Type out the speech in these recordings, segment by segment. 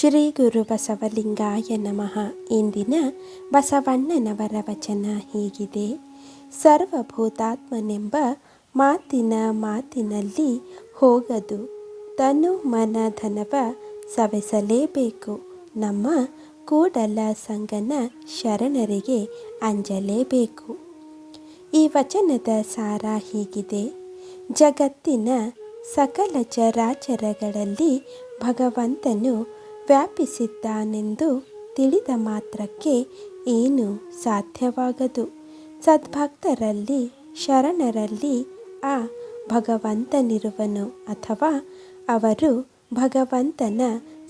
ಶ್ರೀ ಗುರು ಬಸವಲಿಂಗಾಯ ನಮಃ. ಇಂದಿನ ಬಸವಣ್ಣನವರ ವಚನ ಹೀಗಿದೆ. ಸರ್ವಭೂತಾತ್ಮನೆಂಬ ಮಾತಿನ ಮಾತಿನಲ್ಲಿ ಹೋಗದು. ತನು ಮನ ಧನವ ಸವೆಸಲೇಬೇಕು. ನಮ್ಮ ಕೂಡಲ ಸಂಗನ ಶರಣರಿಗೆ ಅಂಜಲೇಬೇಕು. ಈ ವಚನದ ಸಾರ ಹೀಗಿದೆ. ಜಗತ್ತಿನ ಸಕಲ ಚರಾಚರಗಳಲ್ಲಿ ಭಗವಂತನು ವ್ಯಾಪಿಸಿದ್ದಾನೆಂದು ತಿಳಿದ ಮಾತ್ರಕ್ಕೆ ಏನು ಸಾಧ್ಯವಾಗದು. ಸದ್ಭಕ್ತರಲ್ಲಿ, ಶರಣರಲ್ಲಿ ಆ ಭಗವಂತನಿರುವನು ಅಥವಾ ಅವರು ಭಗವಂತನ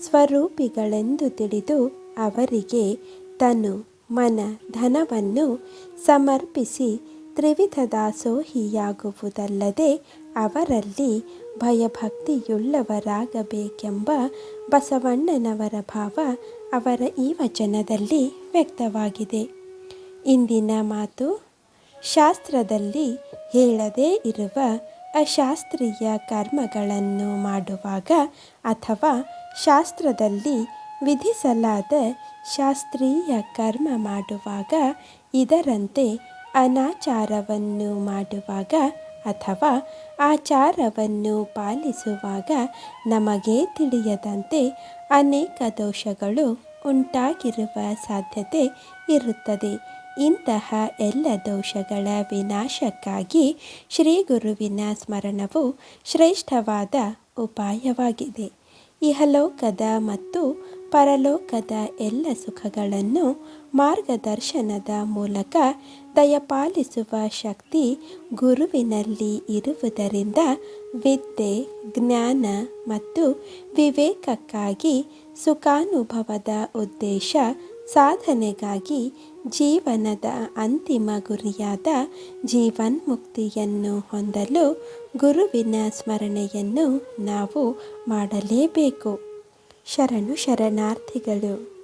ಸ್ವರೂಪಿಗಳೆಂದು ತಿಳಿದು ಅವರಿಗೆ ತನು ಮನ ಧನವನ್ನು ಸಮರ್ಪಿಸಿ ತ್ರಿವಿಧ ದಾಸೋಹಿಯಾಗುವುದಲ್ಲದೆ ಅವರಲ್ಲಿ ಭಯಭಕ್ತಿಯುಳ್ಳವರಾಗಬೇಕೆಂಬ ಬಸವಣ್ಣನವರ ಭಾವ ಅವರ ಈ ವಚನದಲ್ಲಿ ವ್ಯಕ್ತವಾಗಿದೆ. ಇಂದಿನ ಮಾತು ಶಾಸ್ತ್ರದಲ್ಲಿ ಹೇಳದೇ ಇರುವ ಅಶಾಸ್ತ್ರೀಯ ಕರ್ಮಗಳನ್ನು ಮಾಡುವಾಗ ಅಥವಾ ಶಾಸ್ತ್ರದಲ್ಲಿ ವಿಧಿಸಲಾದ ಶಾಸ್ತ್ರೀಯ ಕರ್ಮ ಮಾಡುವಾಗ ಇದರಂತೆ ಅನಾಚಾರವನ್ನು ಮಾಡುವಾಗ ಅಥವಾ ಆಚಾರವನ್ನು ಪಾಲಿಸುವಾಗ ನಮಗೆ ತಿಳಿಯದಂತೆ ಅನೇಕ ದೋಷಗಳು ಉಂಟಾಗಿರುವ ಸಾಧ್ಯತೆ ಇರುತ್ತದೆ. ಇಂತಹ ಎಲ್ಲ ದೋಷಗಳ ವಿನಾಶಕ್ಕಾಗಿ ಶ್ರೀ ಗುರುವಿನ ಸ್ಮರಣವು ಶ್ರೇಷ್ಠವಾದ ಉಪಾಯವಾಗಿದೆ. ಇಹಲೋಕದ ಮತ್ತು ಪರಲೋಕದ ಎಲ್ಲ ಸುಖಗಳನ್ನು ಮಾರ್ಗದರ್ಶನದ ಮೂಲಕ ದಯಪಾಲಿಸುವ ಶಕ್ತಿ ಗುರುವಿನಲ್ಲಿ ಇರುವುದರಿಂದ ವಿದ್ಯೆ, ಜ್ಞಾನ ಮತ್ತು ವಿವೇಕಕ್ಕಾಗಿ ಸುಖಾನುಭವದ ಉದ್ದೇಶ ಸಾಧನೆಗಾಗಿ ಜೀವನದ ಅಂತಿಮ ಗುರಿಯಾದ ಜೀವನ್ಮುಕ್ತಿಯನ್ನು ಹೊಂದಲು ಗುರುವಿನ ಸ್ಮರಣೆಯನ್ನು ನಾವು ಮಾಡಲೇಬೇಕು. ಶರಣು ಶರಣಾರ್ಥಿಗಳು.